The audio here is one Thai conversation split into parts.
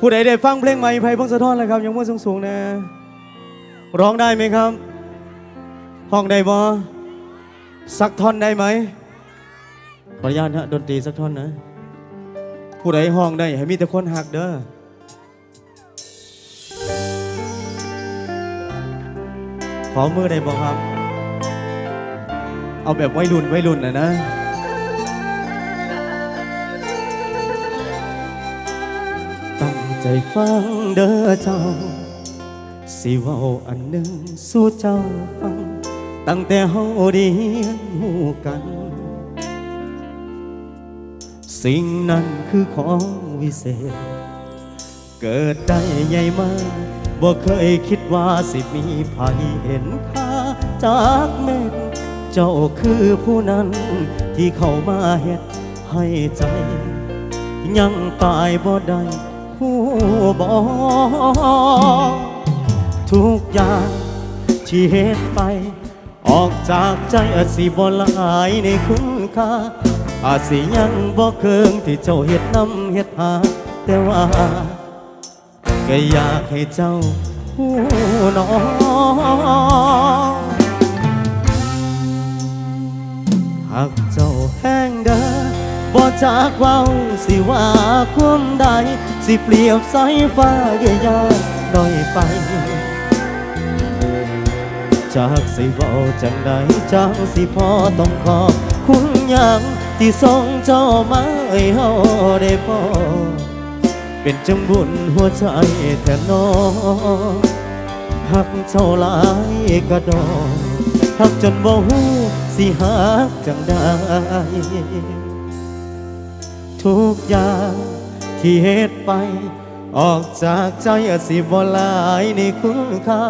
ผู้ใดได้ฟังเพลงใหม่ไพ่พงศธรแล้วครับยังว่าสูงๆนะ ร้องได้ไหมครับ ห้องได้บ่สักท่อนได้ไหมขออนุญาตนะดนตรีสักท่อนนะ ผู้ใดห้องได้ให้มีแต่คนหักเด้อขอมือได้บ่ครับ เอาแบบไวยรุ่นวัยรุ่นนะนะ ฟังเด้อเจ้า สิเว้าอันหนึ่งสู่เจ้าฟัง ตั้งแต่เฮาเรียนหูกัน สิ่งนั้นคือของวิเศษ เกิดได้ใหญ่มาบ่เคยคิดว่าสิมีภัยเห็นค่าจากเม็ด เจ้าคือผู้นั้นที่เข้ามาเฮ็ดให้ใจ ยังตายบ่ได้ หูบอกทุกอย่างที่เฮ็ดไป ออกจากใจอาจสิบ่หลายในคุณค่าอาจสิยังบ่เคิงที่เจ้าเฮ็ดนำเฮ็ดหา แต่ว่าก็อยากให้เจ้าหูน้องหากเจ้าแห้งเด้อบ่จากเว้าสิว่าความใด สิเปรียบสายฟ้าเยียยาด้อยไป จากสิเว้าจังใดจังสิพอต้องขอบคุณยังที่ส่งเจ้ามาให้เฮาได้พอเป็นจังบุญหัวใจแทนน้องหักเท่าหลายกระดอกหักจนบ่ฮู้สิหักจังได้ทุกอย่าง ที่เฮ็ดไป ออกจากใจอาสิบ่หลายในคุณค่า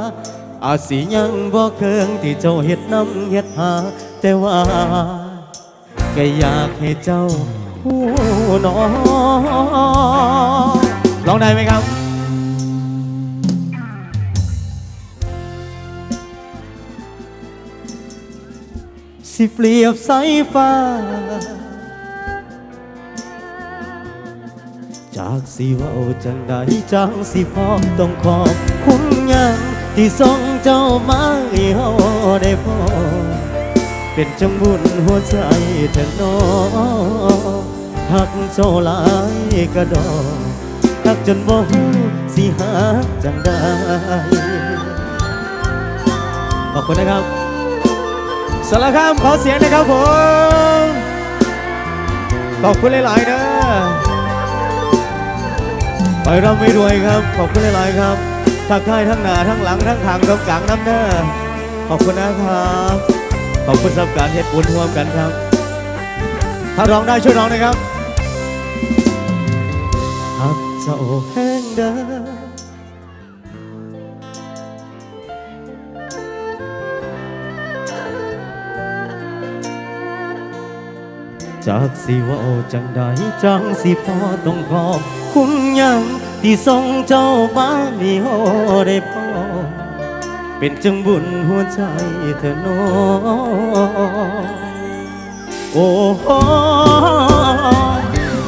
อาสิยังบ่เคิงที่เจ้าเฮ็ดนำเฮ็ดหา แต่ว่าก็อยากให้เจ้าหูน้องร้องได้ไหมครับสิเปรียบสายฟ้า จากสิเว่าจังใดจังสิพอต้องขอบคุณยังที่ส่งเจ้ามาให้เฮาได้พอเป็นจังบุญหัวใจแทนน้องหักเจ้าหลายกระดอกหักจนบ่ฮู้สิหักจังได้ขอบคุณนะครับสารคามขอเสียงนะครับผมขอบคุณหลาย ๆ นะ ไปร่ำไม่รวยครับ ขอบคุณหลายๆครับทั้งค่ายทั้งหน้าทั้งหลังทั้งทางตรงกลางน้ำเน้อขอบคุณนะครับ ขอบคุณสำหรับการเฮ็ดบุญร่วมกันครับ ถ้าร้องได้ช่วยร้องหนะครับหักเจ้าแห้งเด้อ จากสิว่าจังใดจังสิพอต้องขอบคุณยังที่ส่งเจ้ามานี่โอได้พอเป็นจังบุญหัวใจเธอน้โอ้โห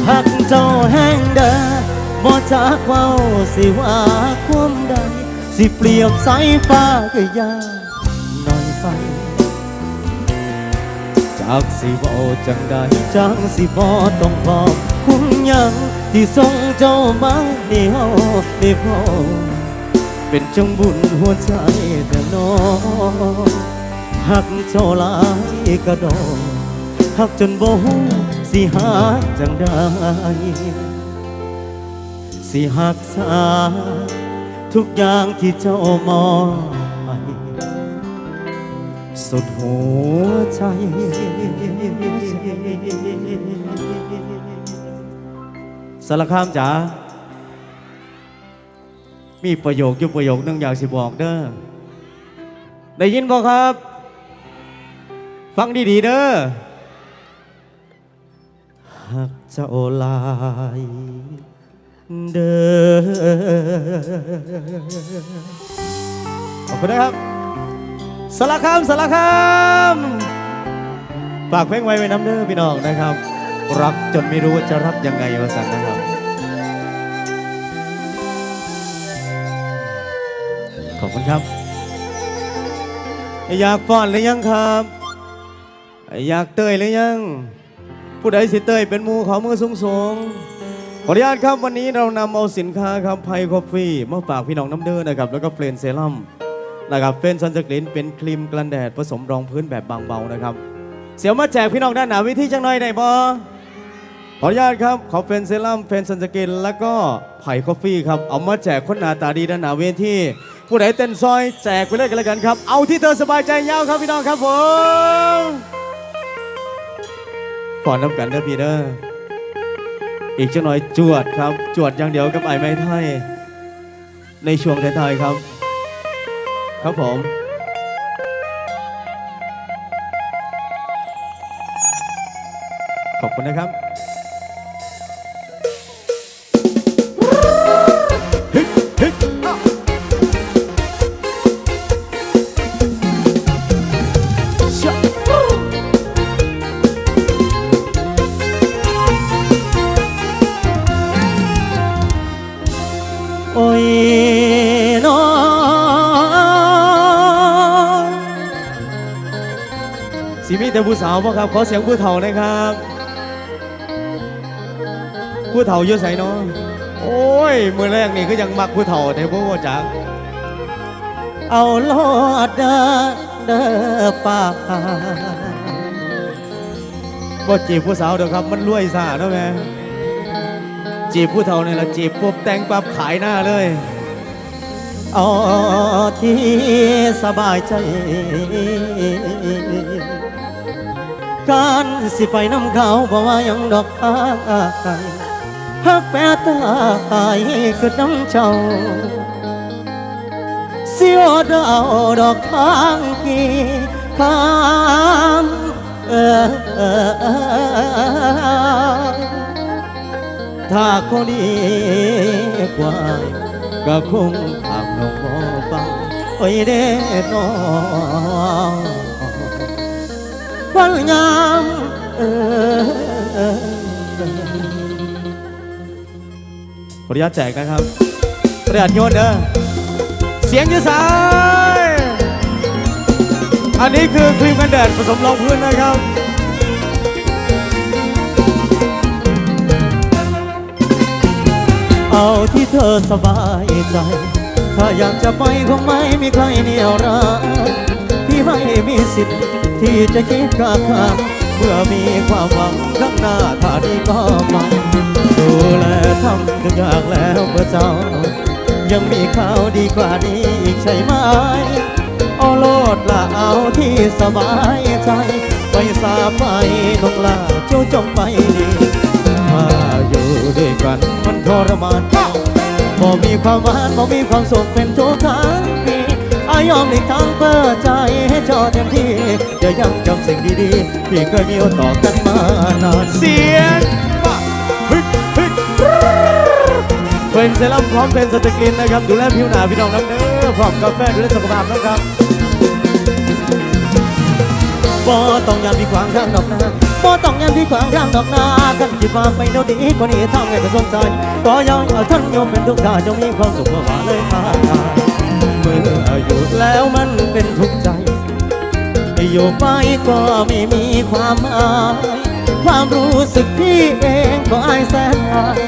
หักเจ้าแห้งเด้อบ่จากเว้าสิว่าความใดสิเปรียบสายฟ้าก็ยากากสิเว้าจังใดจังสิบ่ต้องขอบคุณหยังที่ส่งเจ้ามาให้เฮาได้พอเป็นจังบุญหัวใจแต่น้องหักเจ้าหลายกระดอกหักจนบ่ฮู้สิหักจังได้สิหักษาทุกอย่างที่เจ้ามอง สุดหัวใจ สารคามจ๋า มีประโยคอยู่ประโยคนึงอยากสิบอกเด้อ ได้ยินบ่ครับ ฟังดีๆเด้อหากเจ้าลายเด้อขอบคุณนะครับ สารคามสารคามฝากเพลงไว้ไว้น้ำเด้อพี่น้องนะครับ รักจนไม่รู้ว่าจะรักยังไงวะสันนะครับขอบคุณครับ อยากฟ้อนหรือยังครับ อยากเตยหรือยัง ผู้ใดสิเตยเป็นมูขอมือสูงสูงขออนุญาตครับวันนี้เรานำเอาสินค้าครับไพคอฟฟี่มาฝากพี่น้องน้ำเด้อนะครับ แล้วก็เฟรนเซรั่ม นะครับเป็นซันสกรีนเป็นครีมกันแดดผสมรองพื้นแบบบางเบานะครับ เสียวมาแจกพี่น้องด้านหนาวิธีจังหน่อยได้บ่ขออนุญาตครับ ขอเป็นเซรั่มเป็นซันสกิน แล้วก็ไผ่คอฟฟี่ครับ เอามาแจกคนหน้าตาดีด้านหนาเวทีผู้ใดเต้นซอยแจกไปเลยกันแล้วกันครับ เอาที่เธอสบายใจยาวครับพี่น้องครับผมฝอนน้ำกันเด้อพี่เด้ออีกจังหน่อยจวดครับ จวดอย่างเดียวกับไอ้ไม้ไทยในช่วงท้ายๆครับ ครับผม ขอบคุณนะครับ แต่ผู้สาวพ่ครับขอเสียงผู้เฒ่าหนะครับ ผู้เฒ่าเยอะใส่น้อโอ้ยมือแรกนี่ก็ยังมักผู้เฒ่าแต่พวกจักเอาลอดเด้อเด้อป่าบ่จีบผู้สาวเด้อครับ มันรวยซาเนาะแม่จีบผู้เฒ่าเนี่ยละจีบปุ๊บแต่งปั๊บขายหน้าเลยเอาที่สบายใจ การสิไปน้ำเขาบอกว่ายังดอกอายฮักแปรตายคือน้ำเจ้าเสียวดาวดอกทางกี่คำเออเออถ้าคนดีกว่าก็คงถามน้องบ่ฟังโอ้ยเด้น้อง วันยามเออขออนุญาตแจกนะครับประหยัดโยนเด้อเสียงยืดสาย อันนี้คือครีมกันแดดผสมรองพื้นนะครับเอาที่เธอสบายใจ ถ้าอยากจะไปคงไม่มีใครเหนียวรักพี่ไม่มีสิทธิ์ ที่จะคิดกาคำเมื่อมีความหวังข้างหน้าถ้าดีก็มาดูแลทำทุกอย่างแล้วเพื่อเจ้า ยังมีข่าวดีกว่านี้อีกใช่ไหมเอาโลดละเอาที่สบายใจไปสาไปนงลาเจ้าจงไปดีถ้าอยู่ด้วยกันมันทรมานบ่มีความหวานบ่มีความสุขเป็นทุกครั้งที่อา ยอมหลีกทางเปิดใจให้จอเต็มที่จะยังจำสิ่งดีๆ ที่เคยมีต่อกันมานานเสียงมาฮึกฮึกเป็นเซรั่มพร้อมเป็นสเตกลินนะครับ ดูแลผิวหนาพี่น้องน้ำเด้อพร้อมกาแฟดูแลสุขภาพนะครับบ่ต้องยามที่ขวางทางดอกนาบ่ต้องยามที่ขวางทางดอกนาคันคิดว่าไปเดี๋ยวดีกว่านี้ทำให้ประสบใจก็ยังเอาท่านโยมเป็นทุกข์ได้จงมีความสุขเมื่อวานเลยมา เมื่ออายุแล้วมันเป็นทุกข์ใจ อยู่ไปก็ไม่มีความหมาย ความรู้สึกพี่เองก็อายแสนอาย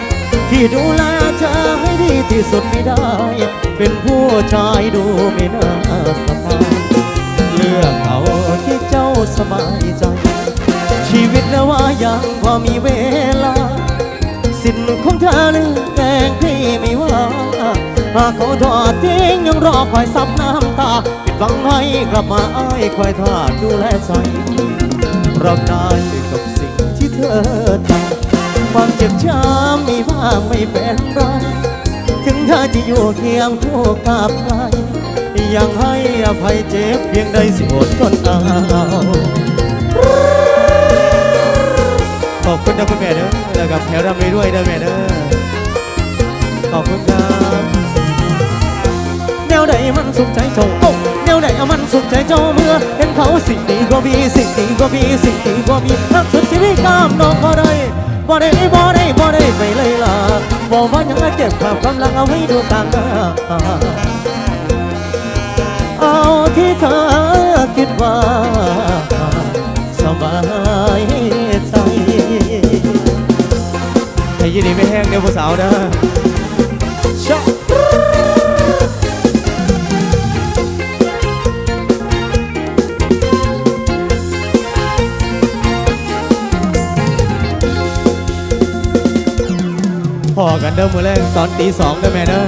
ที่ดูแลเธอให้ดีที่สุดไม่ได้ เป็นผู้ชายดูไม่น่าสบายเลือกเอาที่เจ้าสบายใจ ชีวิตแล้วว่ายังพอมีเวลา สิ้นของเธอนึงแต่งพี่ไม่ว่า หากเขาทอดทิ้งยังรอคอยซับน้ำตาปิดบังให้กลับมาอ้ายคอยทอดดูแลใจรับได้กับสิ่งที่เธอทำความเจ็บช้ำมีบ้างไม่เป็นไรถึงเธอจะอยู่เคียงคู่กับใครยังให้อภัยเจ็บเพียงใดสิอดทนเอาขอบคุณนะคุณแม่เด้อนะครับแถวรำไปด้วยเด้อแม่เด้อขอบคุณครับ วใดมันสุขใจเจ้าโอ้แนวใดมันสุขใจเจ้าเมื่อเห็นเขาสิ่งดีก็มีสิ่งดีก็มีสิ่งดีก็มีรักสุดที่มีกล้ามน้องก็ได้บ่ได้บ่ได้บ่ได้ไปเลยล่ะบอกว่ายังเจ็บความกำลังเอาไว้ดูต่างหน้าเอาที่เธอคิดว่าสบายใจให้ยินดีไม่แห้งเดี๋ยวผู้สาวเด้อชอบ กันเด้อมือแรกตอนตีสองเด้อแม่เด้อ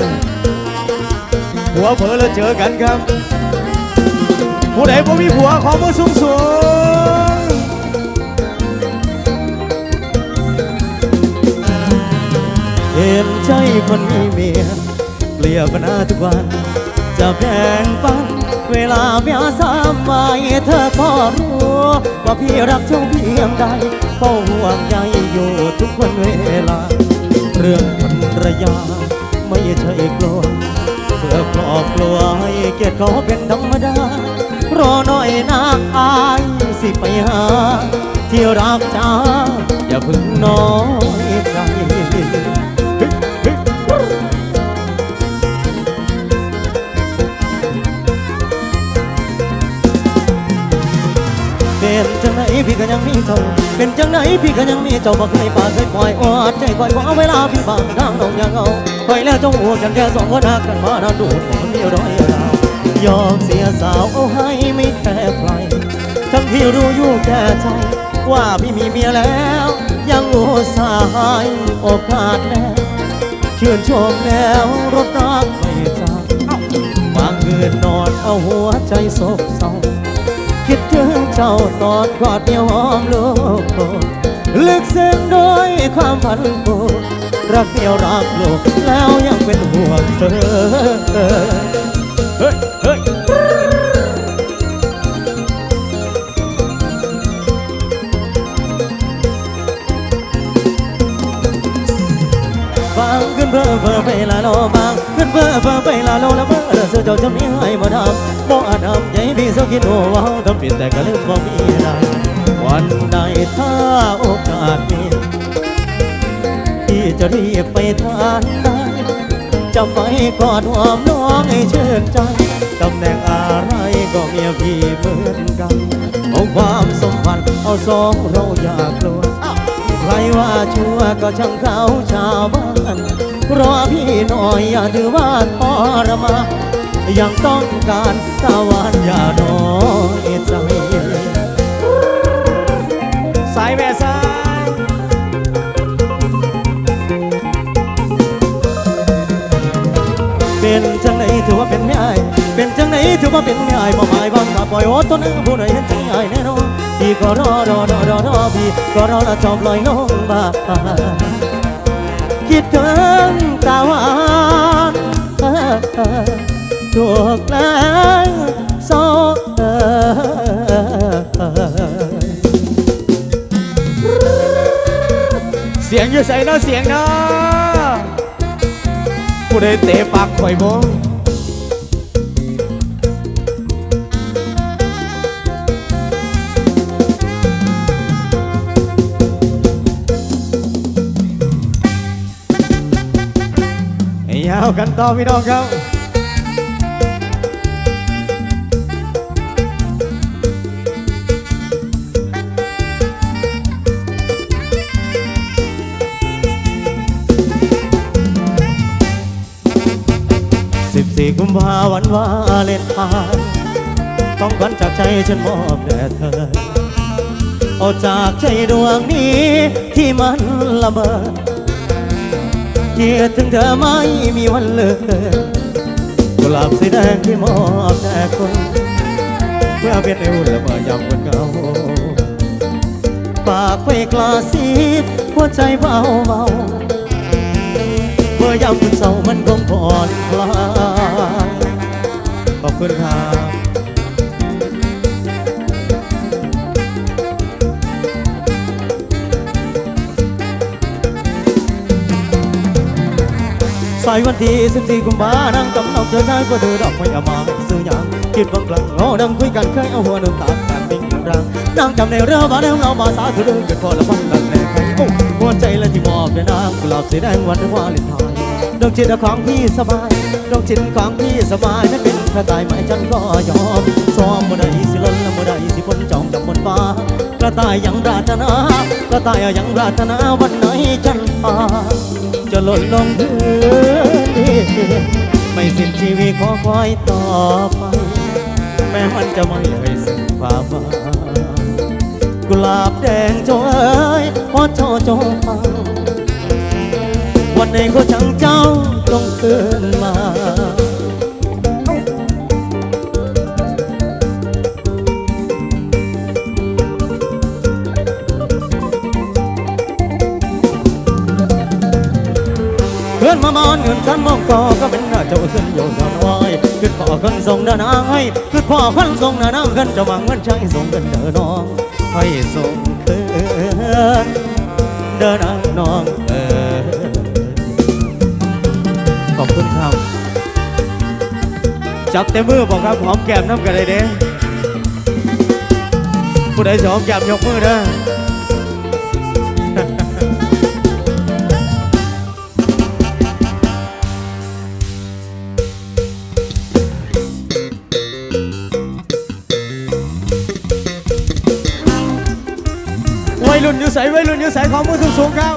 หัวเผลอแล้วเจอกันครับ ผู้ใดบ่มีผัวขอมือสูงสูงเห็นใจคนมีเมียเปลี่ยนปัญหาทุกวัน จะแบ่งปันเวลาเมียสามไว้เธอก็รู้ว่าพี่รักเจ้าเพียงใดเฝ้าห่วงใยอยู่ทุกวันเวลา เรื่อง ระยา ไม่ใช่กลัวเพื่อครอบครัวให้เกียรติเขาเป็นธรรมดา รอหน่อยนะอายสิไปหา ที่รักจ้าอย่าพึ่งน้อยใจ พี่ก็ยังมีเจ้า เป็นจังไหนพี่ก็ยังมีเจ้าบ่เคยปาดเคยปล่อยอดใจคอยขอเวลาพี่บางทางต้องยังเอาคอยแล้วต้องหัวกันแค่สองคนหักกันมานานดูดคนเดียวร้อยราว ยอมเสียสาวเอาให้ไม่แค่ใคร ทั้งที่รู้อยู่แก่ใจ ว่าพี่มีเมียแล้ว ยังอุตส่าห์โอกาสแล้วชื่นชมแล้วรถรักไม่จางบางคืนนอนเอาหัวใจโศกเศร้า คิดถึงเจ้าตอนกอดเดียวหอมลูกลึกซึ้งด้วยความพันผูกรักเดียวรักลูกแล้วยังเป็นห่วงเธอ บางขึ้นเบอร์เบอไปละโลบางขึ้นเบอร์เบอไปละโลแล้วเบอร์เสือเจ้าจำนี้ให้มาทำบ่อาจทำใจพี่สักคิดหัวว่าทำผิดแต่ก็ลืมบ่มีได้ วันใดถ้าโอกาสมีพี่จะรีบไปทานได้จะไปกอดหอมน้องให้ชื่นใจตำแหน่งอะไรก็เมียพี่เหมือนกันเอาความสมพันธ์เอาสองเราอยากกลัว ใครว่าชั่วก็ช่างเขาชาวบ้านรอพี่หน่อยอย่าถือว่าทรมานยังต้องการตะวันอย่าน้อยใจสายแม่สายเป็นจังไหนถือว่าเป็นไม่อายเป็นจังไหนถือว่าเป็นไม่อายบ่หมายว่าถ้าปล่อยโอ้ต้นผู้ใดเห็นใจ ก็รอรอรอรอรอพี่ก็รอและจอบลอยลงบ้าคิดถึงตาหวานถูกแล้วโซ่เสียงอยู่ใส่เนาะเสียงเนาะผู้ใดเตะปากข่อยบ่าวกันต่อพี่น้องครับสิบสี่กุมภาวันวาเลนไทน์ต้องขวัญจากใจฉันมอบแด่เธอ เอาจากใจดวงนี้ที่มันละเมอ เกียดถึงเธอไม่มีวันเลิกกุหลาบสีแดงที่มอบแด่คนเพื่อเป็นเอวและเมื่อยามวันเงาฝากไปกลาสีหัวใจเบาเบาเมื่อยามคุณเศร้ามันคงผ่อนคลายขอบคุณครับ สายวันที่สิบสี่กุมภานั่งกำลังเจอได้ก็เดือดอกไม่เอามาซื้อยังคิดบางครั้งโอ้ดังคุยกันเคยเอาหัวน้ำตาแตกติ้งรังนั่งจำในเรือมาแล้วเรามาสาธุเดินกันพอละพันกันแน่ใครโอ้หัวใจและที่มอบแด่นางกุหลาบสีแดงวันวาเลนไทน์ดวงจิตของพี่สบายดวงจิตของพี่สบายนั้นเป็นถ้าตายไหมฉันก็ยอมซ้อมบ่ได้สิล้นและบ่ได้สิพ้นจองจากบนฟ้ากระต่ายยังรารถนากระต่ายยังรารถนาวันไหนฉันพา จะหล่นลงพื้นไม่สิ้นชีวิตขอคอยต่อไป แม้มันจะไม่ให้สิ้นความหวังกุหลาบแดงจงเอ้ยพอเจ้าจงฟังวันไหนก็ช่างเจ้าต้องตื่นมา นมามอนเงินฉันมองกอก็เป็นหน้าเจ้าขึ้นโยนนอนไว้ขึ้นพ่อคนส่งเดินางให้ขึ้นพ่อคนส่งเดินางขึ้นจะหวังเงินใช้ส่งเงินเดินน้องให้ส่งคืนเดินาน้องเออขอบคุณครับจับเต็มมือบอกครับหอมแก้มน้ำกันเลยเด้ผู้ใดจะหอมแก้มยกมือเด้อ อยู่ใสวัยรุ่นของมือสูงสูงครับ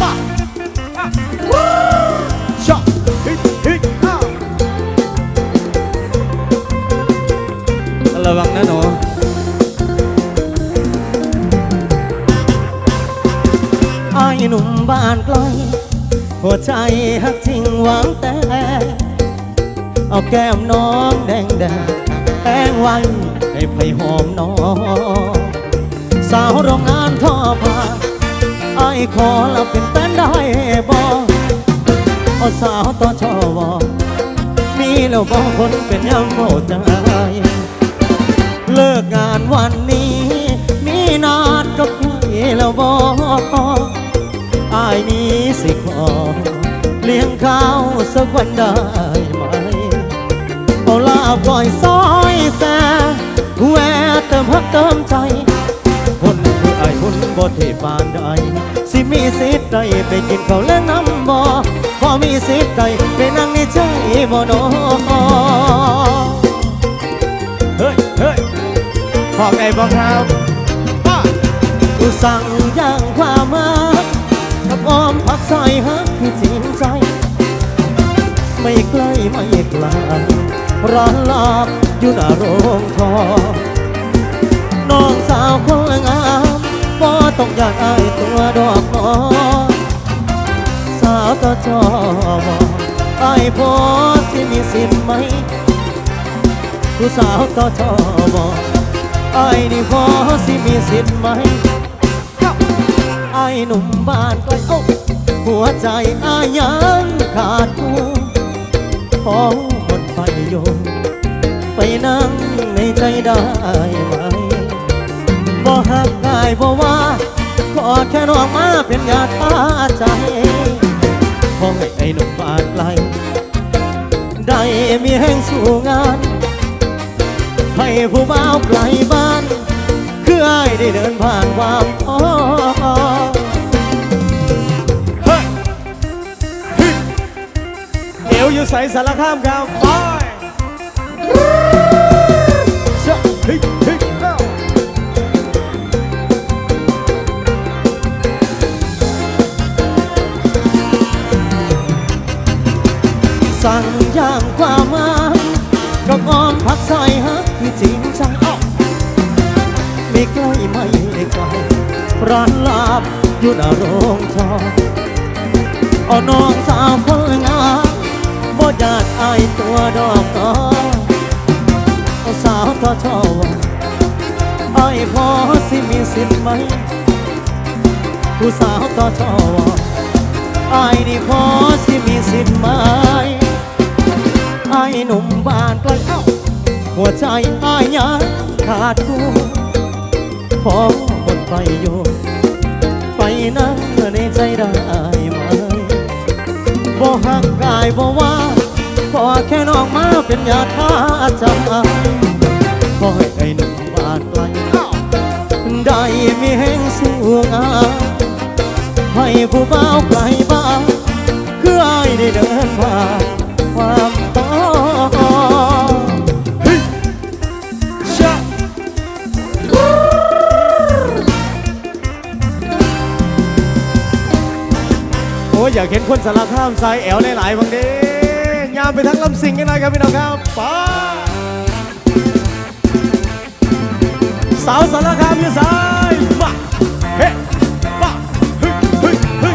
มาช็อบเฮ้ยเฮ้ยอ้าระวังนะหนูไอ้หนุ่มบ้านไกลหัวใจหักจริงหวังแต่เอาแก้มน้องแดงแดงแป้งไว้ให้ไผ่หอมน้อง สาวโรงงาน ไอ้ายขอลาเป็นแฟนได้บ่เอาสาวต่อชอวอมีแล้วบ่คนเป็นยังโมใจ เลิกงานวันนี้ มีนัดกับใครแล้วบ่อายนี้สิขอ เลี้ยงข้าวสักวันได้ไหมเอาลาบก่อยซอยแซ่แวะเติมฮักเติมใจ คนคือไอ้คนบ่เทปานใดสิ มีสิทธิ์ใดไปกินข้าวและน้ำบ่พอมีสิทธิ์ใดไปนั่งในใจบ่นอเฮ้ยเฮ้ยบอกไงบอกครับป้ากูสั่งย่างความมากับอ้อมผักใส่ฮักที่จริงใจไม่ใกล้ไม่ไกลร้านลาบอยู่หน้าโรงทองน้องสาวคนงาม ย้องอยากอายตัวดอกน้อสาวก็จอบอายพอสิมีสิทธิ์ไหมผู้สาวก็จอบอายนี่พอสิมีสิทธิ์ไหมอายหนุ่มบ้านกลโอ้หัวใจอายยังขาดกูของหมดไฟโยมไปนั่งในใจได้ไหมบ่หักกายบ่ว่า แค่น้องมาเป็นยาตาใจขอให้ไอ้หนุ่มบานไกลได้มีแห่งสู่งาน ให้ผู้บ่าวไกลบ้าน คือไอ้ได้เดินผ่านความท้อเฮ้ยเดี๋ยวอยู่ใส่สารข้ามครับไป สั่งย่างความมากับอ้อมผักใส่ฮักที่จริงจังอ้าไม่ใกล้ไม่ไกลร้านลาบอยู่หน้าโรงทองเอาน้องสาวคนงามบ่อยากอายตัวดอกน้องเอาสาวก็ชอบอายพอสิมีสิทธิ์ไหมผู้สาวก็ชอบอายนี่พอสิมีสิทธิ์ไหมายหนุ่มบ้านไกลเอ้าหัวใจอายยังขาดกูขอหมดไปอยู่ไปนั่งในใจได้ไหมบ่หักกายบ่ว่าขอแค่น้องมาเป็นยาท่าใจขอให้ไอ้หนุ่มบ้านไกลได้มีแห่งสู่งาให้ผู้บ่าวไกลบ้านคือไอ้ได้เดินผ่านากเห็นคนสารข้ามสายแอวหลายๆบางเด้ยามไปทั้งลำสิงกันหน่อยครับพี่น้องครับไป้าสาวสารคามอยู่ซ้ายมาเฮ้มาเฮ้เฮ้เฮ้ย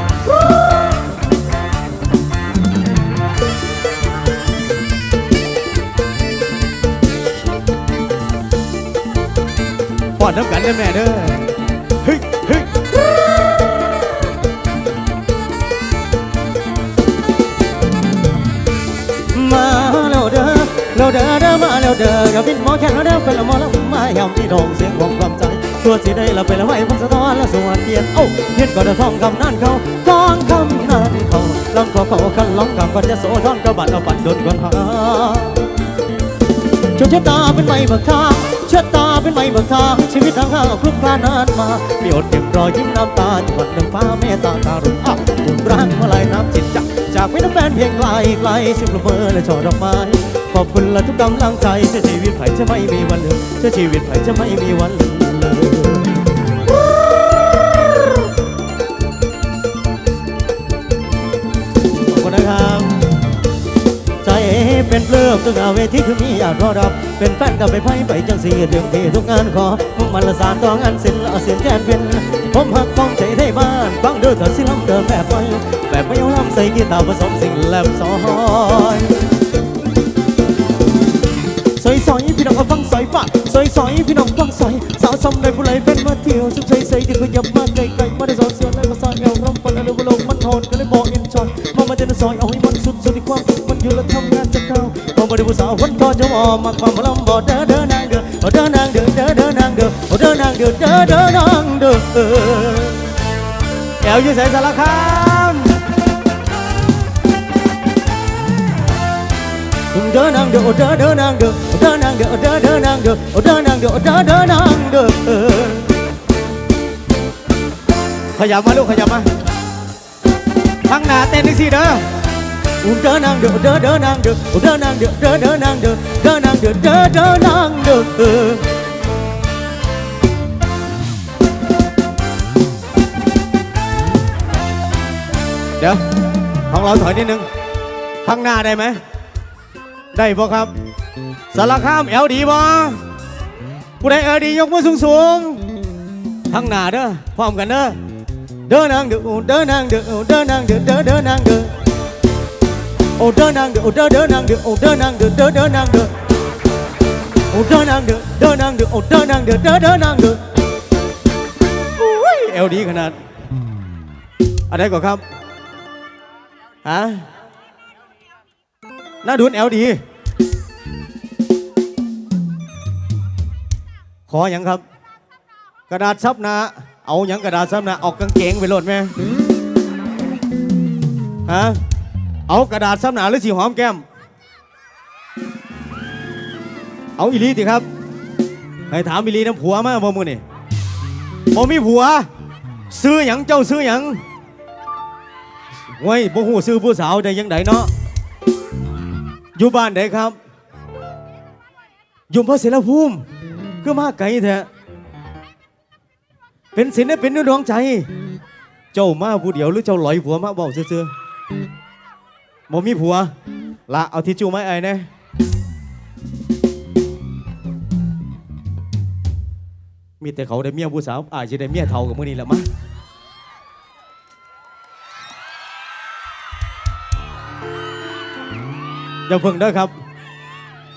ฟอดน้ำกันเด้แม่เด้อ เด้อกับบินหมอแค่แล้วเด้อเป็นละหมอแล้วมายำที่ดองเสียงของความใจตัวสีได้ละเป็นละไว้พันสะท้อนละสวัสดีเอ้าเฮ็ดก็ได้ท่องคำนั่นเขาท่องคำนั่นเขาลำก็เขาคันล้องกับก็จะโสทอนก็บัดเอาปัดโดนก่อนหาชนชะตาเป็นไม้เบิกทางชะตาเป็นไม้เบิกทางชีวิตทางห้างคลุกคลานานมามีอดเก็บรอยยิ้มน้ำตาจังหวัดหนึ่งฟ้าเมตตาตารุ่งอะบุญรักเมื่อไรน้ำจิตจักจากไม่น้ำแฟนเพียงไกลไกลสิบละเมอและช่อดอกไม้ อบคุณและทุกกำลังใจเชื่อชีวิตไผ่จะไม่มีวันลืมเชื่อชีวิตไผ่จะไม่มีวันลืมขอบคุณนะครับใจเป็นเปลือกทุกอาเวทีคือมีอยากรอรับเป็นแฟนกับไปไพ่ไปจังสีเรื่องที่ทุกงานขอมุ่งมันละสานต่องานศิลป์ละเสียนแกนเป็นผมหักป้องใจได้บ้านฟังเด้อเถิดสิลำเดิมแบบไปแบบไม่เอาลำใส่กีตาร์ผสมสิ่งแหลบซอย ซอยซอยพี่น้องเอาฟังซอยปะซอยซอยพี่น้องฟังซอยสาวซอมได้ผู้ไรเป็นมาเที่ยวสุขใสใสที่ก็ยับมาไกลไกลมาได้สอนเสือแล้วก็สอนเอวรำฟันแล้วลงมันโหดก็เลยบอกเอ็นจอยมามาเจนซอยเอาให้มันสุดสุดที่ความทุกข์มันอยู่แล้วทำงานจะเข้าพอมาได้ผู้สาวคนก็จะมอมักมามาลำบอเด้อเด้อนางเด้อเด้อนางเด้อเด้อเด้อนางเด้อเด้อนางเด้อเด้อเด้อนางเด้อแอวอยู่ใส่สารคามเด้อนางเด้อเด้อเด้อนเด้อเด้อนางเด้อเด้อเด้อนางเด้อเด้อนางเด้อเด้อเด้อนางเด้อขยับมาลูกขยับมาข้างหน้าเต้นอีกสิเด้อเด้อนางเด้อเด้อเด้อนางเด้อเด้อนางเด้อเด้อเด้อนางเด้อเด้อนางเด้อเด้อเด้อนางเด้อเดี๋ยวของเราถอยนิดนึงข้างหน้าได้ไหม ได้บ่ครับ สารคามเอลดีบ่ผู้ใดเอลดียกมือสูงสูงทั้งหน้าเด้อพร้อมกันเด้อเด้อนางเด้อเด้อนางเด้อเด้อนางเด้อเด้อเด้อนางเด้อโอ้เด้อนางเด้อโอ้เด้อเด้อนางเด้อโอ้เด้อนางเด้อเด้อเด้อนางเด้อโอ้เด้อนางเด้อเด้อนางเด้อโอ้เด้อนางเด้อเด้อเด้อนางเด้อเอลดีขนาดอะไรก่อนครับฮะน้าดุนเอลดี ขออย่างครับ กระดาษซับหนาเอาอย่างกระดาษซับหนาออกกางเกงไปโหลดไหมฮะเอากระดาษซับหนาหรือสีหอมแก้ม เอาอีลีติครับให้ถามอีลีน้ำผัวมาบ่มือนี่บ่มีผัว ซื้อหยังเจ้าซื้อหยังไว้ยบ่หูซื้อผู้สาวได้ยังไดเนาะอยู่บ้านไหนครับ อยู่พระเสรภูมิ คือมาไกลแท้เป็นศิลป์เป็นเนื้อดวงใจ เจ้ามาผู้เดียวหรือเจ้าลอยผัวมาเบาเซื่อๆบ่มีผัวละเอาทิชชู่ไม้ไอ้แน่มีแต่เขาได้เมียผู้สาวอาจจะได้เมียเท่ากับมือนี้แหละมั้งอย่าเพิ่งเด้อครับ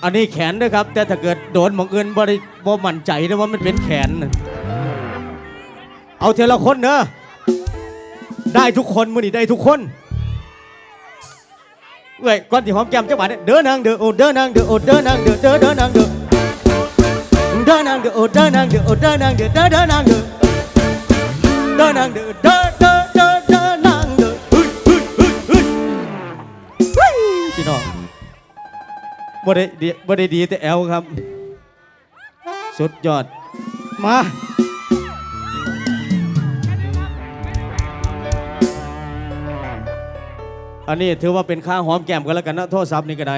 อันนี้แขนเด้อครับ แต่ถ้าเกิดโดนหมองเงินบ่ได้บ่มั่นใจนะว่ามันเป็นแขน เอาเทละคนเด้อได้ทุกคนมือนี้ได้ทุกคนเอ้ยก่อนที่หอมแก้มจังหวะเนี่ยเด้อนางเด้อโอเด้อนางเด้อโอเด้อนางเด้อเด้อเด้อนางเด้อเด้อนางเด้อโอเด้อนางเด้อโอเด้อนางเด้อเด้อเด้อนางเด้อเด้อนางเด้อเด้อเด้อเด้อนางเด้อเฮ้ยเฮ้ยเฮ้ยเฮ้ยพี่น้อง บ่ได้ดีบ่ได้ดีแต่แอลครับ สุดยอด มา อันนี้ถือว่าเป็นค่าหอมแก้มกันแล้วกันนะโทรศัพท์นี่ก็ได้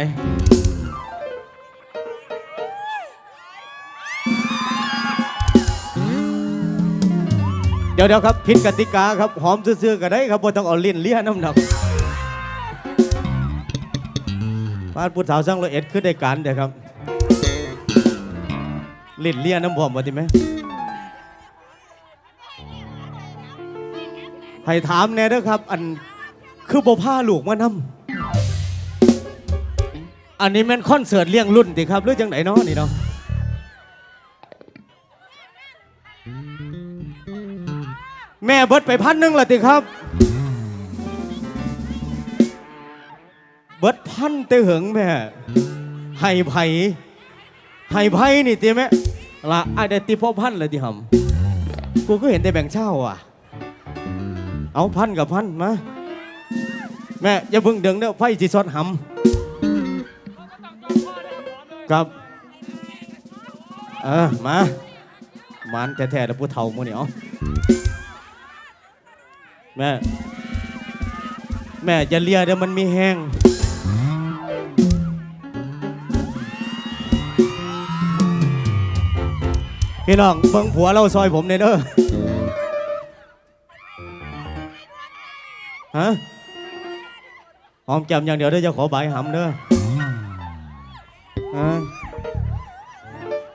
เดี๋ยวเดี๋ยวครับ ผิดกติกาครับ หอมซื่อๆก็ได้ครับบ่ต้องเอาลิ้นเลี้ยน้ำหนัก บ้านผู้สาวสร้างละเอ็ดคือได้การเด้อครับลิ้นเลียน้ำพอมบ่ติไหมให้ถามแน่เด้อครับ อันคือบ่ผ้าลูกมานำอันนี้แม่นคอนเสิร์ตเลี้ยงรุ่นติครับหรือจังไหนเนาะนี่เนาะแม่เบิดไปพันหนึ่งละติครับ เบิดพันเตเหิงแม่ไห้ไผ่ไห้ไผ่นี่ตีแม่ละไอเดติพ่อพันเลยที่หำกูก็เห็นแต่แบ่งเช่าอะ เอาพันกับพันมาแม่อย่าเพิ่งเดึงเด้อไฟจีซอดหำครับเออมามันแท้ๆแล้วผู้เฒ่ามือเนียวแม่ แม่อย่าเลียเดี๋ยวมันมีแห้ง พี่น้องเบิ่งผัวเราซอยผมในอยเด้อฮะหอมแก้มอย่างเดียวเด้อจะขอใบหำเด้อฮะ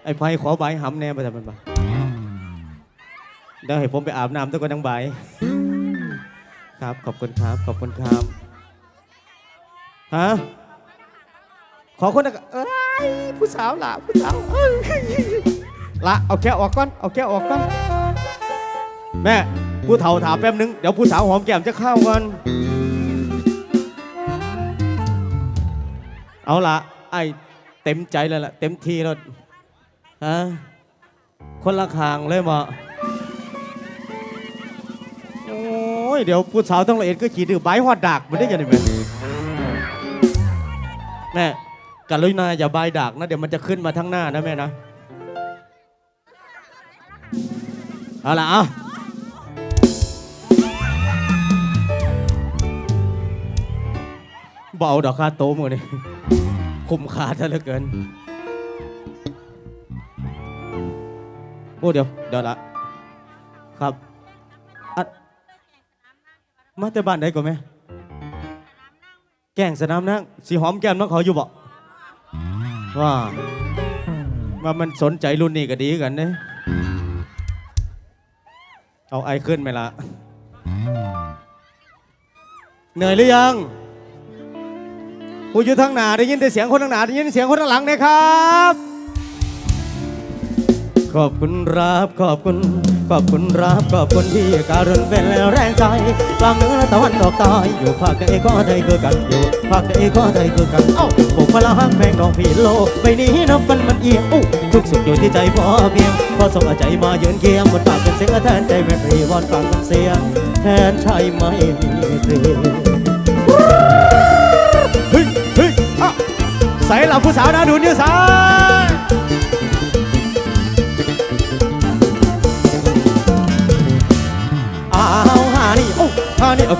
ไอ้ไพ่ขอใบหำแน่ไปทำมันปะเดี๋ยวให้ผมไปอาบน้ำตัวก็นังใบ ครับ ขอบคุณครับ ขอบคุณครับฮะขอคนละเอ้ยผู้สาวละผู้สาวเอ้ยละเอาแก้วออกก่อนเอาแก้วออกก่อนแม่ผู้เฒ่าถามแป๊บนึงเดี๋ยวผู้สาวหอมแก้มจะเข้าก่อนเอาละไอ้เต็มใจแล้วล่ะเต็มทีแล้วฮะคนละคางเลยมาโอ้ ยเดี๋ยวผู้สาวต้องละเอียดก็ขี่ดื้อใบหอดดักมันได้ยังไงแม่แม่กันลุยนาอย่าใบดักนะเดี๋ยวมันจะขึ้นมาทั้งหน้านะแม่นะเอาละเอาเบเอาดอกคาโตมือนี่คุ้มค่าซะเหลือเกินโอ้เดี๋ยวเดี๋ยวละครับ มาแต่บ้านไหนก่อนไหมแกล้งสนามนั่งสีหอมแก้มน้องเขาอยู่บ่ว่าว่ามันสนใจรุ่นนี้ก็ดีกันเนี่ยเอาไอขึ้นไหมละเหนื่อยหรือยังผู้อยู่ทางหน้าได้ยินแต่เสียงคนทางหน้าได้ยินเสียงคนทางหลังนะครับ ขอบคุณรับขอบคุณ ขอบคุณรับขอบคุณที่การุณเป็นแรงใจกลางเหนือตะวันออกใตายอยู่ภาคใดก็ได้คือกันอยู่ภาคใดก็ได้คือกันเอ้าผมพลังแพงน้องพี่โลกใบนี้นับมันมันเอียงอู้ทุกสุขอยู่ที่ใจพอเพียงพอส่งใจมาเยือนเคียงบนปากเป็นเสียงแทนใจไม่ปรีวอนฟังเป็นเสียงแทนใช่ไหมเธอเฮ้ยเฮ้ยอะใส่หลับผู้สาวนะดูนิ้วซ้าย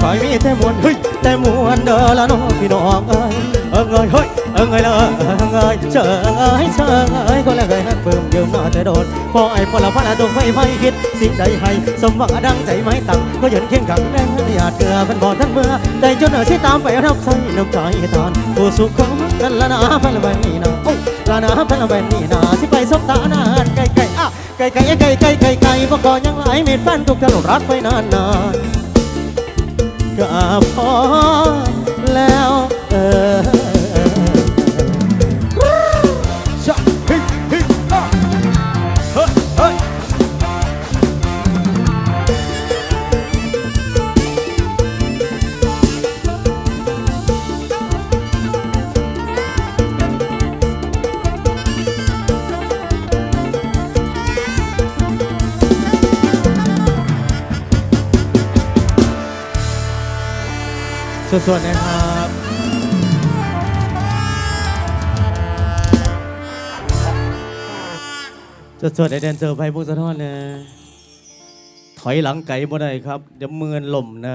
คอยมีแต่มวนเฮ้ยแต่มวนเด้อละน้องพี่น้องเอ้ยเอิงเอ้ยเฮ้ยเอิงเอ้ยเลยเอิงเอ้ยเชิงเอ้ยเชิงเอ้ยคนละเคยหักเพิ่มยืมมาแต่โดนพอไอ้พอละพละดวงไม่ไม่คิดสิ่งใดให้สมหวังดังใจไม่ตั้งก็ยืนเคียงขังแรงหยาดเกลือเป็นบ่อทั้งเมื่อได้จนเออสิตามไปรับใส่นกใจทานผู้สุขของนั่นละนาพันละใบนี่นาโอ้ละนาพันละใบนี่นาสิไปสบตานานไกลไกลอะไกลไกลไกลไกลไกลไกลบ่ก่อยังหลายเม็ดฟันทุกทะลุรักไปนานนาน ก็พอแล้วเออ สวดๆนะครับสวดๆไอแดนเซอร์ไปพวกสะท้อนนะ ถอยหลังไก่บ่ได้ครับ เดี๋ยวมือนล่มนะ